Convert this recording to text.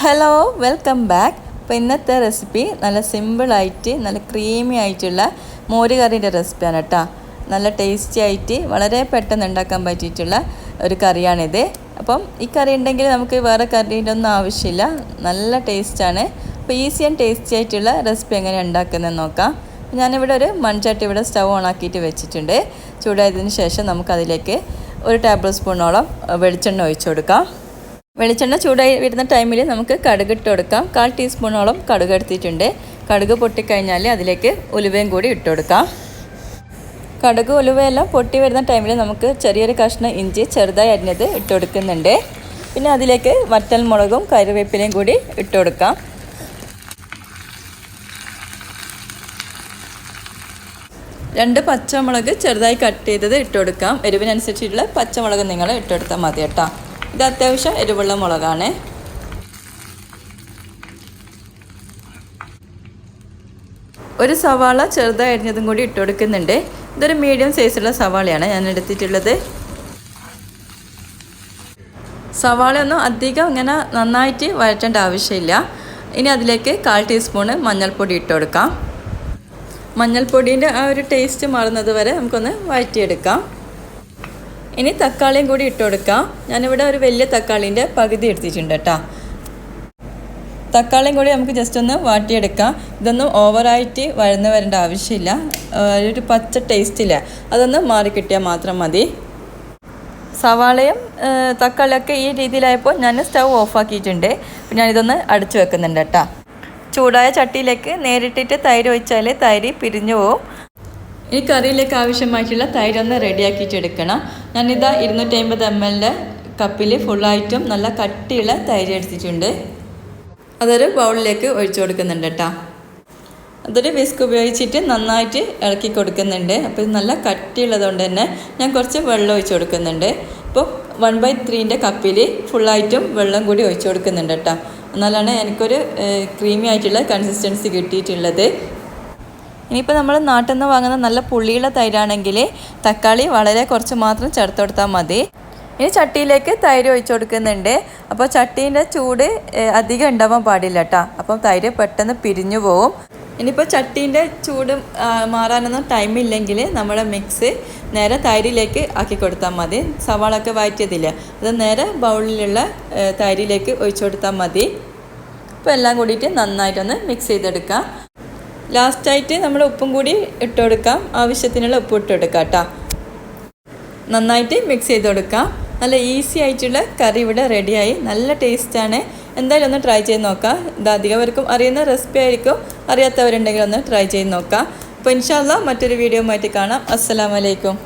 Hello welcome back അപ്പോൾ ഇന്നത്തെ recipe നല്ല സിമ്പിളായിട്ട് നല്ല ക്രീമി ആയിട്ടുള്ള മോര് കറീന്റെ റെസിപ്പിയാണ് കേട്ടോ നല്ല ടേസ്റ്റി ആയിട്ട് വളരെ പെട്ടെന്ന് ഉണ്ടാക്കാൻ പറ്റിയിട്ടുള്ള ഒരു കറിയാണിത്. അപ്പം ഈ കറി ഉണ്ടെങ്കിൽ നമുക്ക് വേറെ കറീന്റെ ഒന്നും ആവശ്യമില്ല. നല്ല ടേസ്റ്റാണ് അപ്പോൾ ഈസി ആൻഡ് ടേസ്റ്റി ആയിട്ടുള്ള റെസിപ്പി എങ്ങനെ ഉണ്ടാക്കുന്നത് നോക്കാം. ഞാനിവിടെ ഒരു മൺചട്ടി ഇവിടെ സ്റ്റവ് ഓൺ ആക്കിയിട്ട് വെച്ചിട്ടുണ്ട്. ചൂടായതിന് ശേഷം നമുക്കതിലേക്ക് ഒരു ടേബിൾ സ്പൂണോളം വെളിച്ചെണ്ണ ഒഴിച്ചു കൊടുക്കാം. വെളിച്ചെണ്ണ ചൂടായി വരുന്ന ടൈമിൽ നമുക്ക് കടുക് ഇട്ട് കൊടുക്കാം. കാൽ ടീസ്പൂണോളം കടുക് എടുത്തിട്ടുണ്ട്. കടുക് പൊട്ടിക്കഴിഞ്ഞാൽ അതിലേക്ക് ഉലുവയും കൂടി ഇട്ട് കൊടുക്കാം. കടുക് ഉലുവയെല്ലാം പൊട്ടി വരുന്ന ടൈമിൽ നമുക്ക് ചെറിയൊരു കഷ്ണം ഇഞ്ചി ചെറുതായി അരിഞ്ഞത് ഇട്ട് കൊടുക്കുന്നുണ്ട്. പിന്നെ അതിലേക്ക് വറ്റൽ മുളകും കറിവേപ്പിലയും കൂടി ഇട്ട് കൊടുക്കാം. രണ്ട് പച്ചമുളക് ചെറുതായി കട്ട് ചെയ്തത് ഇട്ട് കൊടുക്കാം. എരിവിനനുസരിച്ചിട്ടുള്ള പച്ചമുളക് നിങ്ങൾ ഇട്ടെടുത്താൽ മതി കേട്ടോ. ഇത് അത്യാവശ്യം എരിവുള്ള മുളകാണ്. ഒരു സവാള ചെറുതായി അരിഞ്ഞതും കൂടി ഇട്ട് കൊടുക്കുന്നുണ്ട്. ഇതൊരു മീഡിയം സൈസുള്ള സവാളയാണ് ഞാൻ എടുത്തിട്ടുള്ളത്. സവാളയൊന്നും അധികം ഇങ്ങനെ നന്നായിട്ട് വഴറ്റേണ്ട ആവശ്യമില്ല. ഇനി അതിലേക്ക് കാൽ ടീസ്പൂണ് മഞ്ഞൾപ്പൊടി ഇട്ട് കൊടുക്കാം. മഞ്ഞൾപ്പൊടീന്റെ ആ ഒരു ടേസ്റ്റ് മാറുന്നത് വരെ നമുക്കൊന്ന് വഴറ്റിയെടുക്കാം. ഇനി തക്കാളിയും കൂടി ഇട്ട് കൊടുക്കാം. ഞാനിവിടെ ഒരു വലിയ തക്കാളീന്റെ പകുതി എടുത്തിട്ടുണ്ട് കേട്ടോ. തക്കാളിയും കൂടി നമുക്ക് ജസ്റ്റ് ഒന്ന് വാട്ടിയെടുക്കാം. ഇതൊന്നും ഓവറായിട്ട് വഴന്ന് വരേണ്ട ആവശ്യമില്ല. ഒരു പച്ച ടേസ്റ്റില്ല അതൊന്ന് മാറിക്കിട്ടിയാൽ മാത്രം മതി. സവാളയും തക്കാളിയൊക്കെ ഈ രീതിയിലായപ്പോൾ ഞാൻ സ്റ്റൗ ഓഫാക്കിയിട്ടുണ്ട് ഞാനിതൊന്ന് അടച്ചു വെക്കുന്നുണ്ട് കേട്ടോ. ചൂടായ ചട്ടിയിലേക്ക് നേരിട്ടിട്ട് തൈര് ഒഴിച്ചാൽ തൈര് പിരിഞ്ഞു പോവും. ഈ കറിയിലേക്ക് ആവശ്യമായിട്ടുള്ള തൈരൊന്ന് ഒന്ന് റെഡിയാക്കിയിട്ട് എടുക്കണം ഞാനിതാ ഇരുന്നൂറ്റി അമ്പത് എം എല്ലിന്റെ കപ്പിൽ ഫുള്ളായിട്ടും നല്ല കട്ടിയുള്ള തൈര് എടുത്തിട്ടുണ്ട്. അതൊരു ബൗളിലേക്ക് ഒഴിച്ചു കൊടുക്കുന്നുണ്ട് കേട്ടോ അതൊരു വിസ്ക് ഉപയോഗിച്ചിട്ട് നന്നായിട്ട് ഇളക്കി കൊടുക്കുന്നുണ്ട്. അപ്പോൾ ഇത് നല്ല കട്ടിയുള്ളതുകൊണ്ട് തന്നെ ഞാൻ കുറച്ച് വെള്ളം ഒഴിച്ചു കൊടുക്കുന്നുണ്ട്. ഇപ്പോൾ വൺ ബൈ ത്രീന്റെ കപ്പിൽ ഫുള്ളായിട്ടും വെള്ളം കൂടി ഒഴിച്ചു കൊടുക്കുന്നുണ്ട് കേട്ടോ എന്നാലാണ് എനിക്കൊരു ക്രീമി ആയിട്ടുള്ള കൺസിസ്റ്റൻസി കിട്ടിയിട്ടുള്ളത്. ഇനിയിപ്പോൾ നമ്മൾ നാട്ടിൽ നിന്ന് വാങ്ങുന്ന നല്ല പുളിയുള്ള തൈരാണെങ്കിൽ തക്കാളി വളരെ കുറച്ച് മാത്രം ചേർത്ത് കൊടുത്താൽ മതി. ഇനി ചട്ടിയിലേക്ക് തൈര് ഒഴിച്ചു കൊടുക്കുന്നുണ്ട്. അപ്പോൾ ചട്ടീന്റെ ചൂട് അധികം ഉണ്ടാവാൻ പാടില്ല കേട്ടോ അപ്പം തൈര് പെട്ടെന്ന് പിരിഞ്ഞു പോവും. ഇനിയിപ്പോൾ ചട്ടീന്റെ ചൂട് മാറാനൊന്നും ടൈമില്ലെങ്കിൽ നമ്മുടെ മിക്സ് നേരെ തൈരിലേക്ക് ആക്കി കൊടുത്താൽ മതി. സവാളൊക്കെ വഴറ്റിയതില്ല അത് നേരെ ബൗളിലുള്ള തൈരിലേക്ക് ഒഴിച്ചു കൊടുത്താൽ മതി. അപ്പോൾ എല്ലാം കൂടിയിട്ട് നന്നായിട്ടൊന്ന് മിക്സ് ചെയ്തെടുക്കാം. ലാസ്റ്റായിട്ട് നമ്മൾ ഉപ്പും കൂടി ഇട്ട് കൊടുക്കാം ആവശ്യത്തിനുള്ള ഉപ്പ് ഇട്ട് കൊടുക്കാം കേട്ടോ. നന്നായിട്ട് മിക്സ് ചെയ്ത് കൊടുക്കാം നല്ല ഈസി ആയിട്ടുള്ള കറി ഇവിടെ റെഡിയായി നല്ല ടേസ്റ്റാണ് എന്തായാലും ഒന്ന് ട്രൈ ചെയ്ത് നോക്കാം. ഇത് അധികവർക്കും അറിയുന്ന റെസിപ്പി ആയിരിക്കും. അറിയാത്തവരുണ്ടെങ്കിൽ ഒന്ന് ട്രൈ ചെയ്ത് നോക്കാം. അപ്പോൾ ഇൻഷാല്ല മറ്റൊരു വീഡിയോ മാറ്റി കാണാം. അസ്സലാമലൈക്കും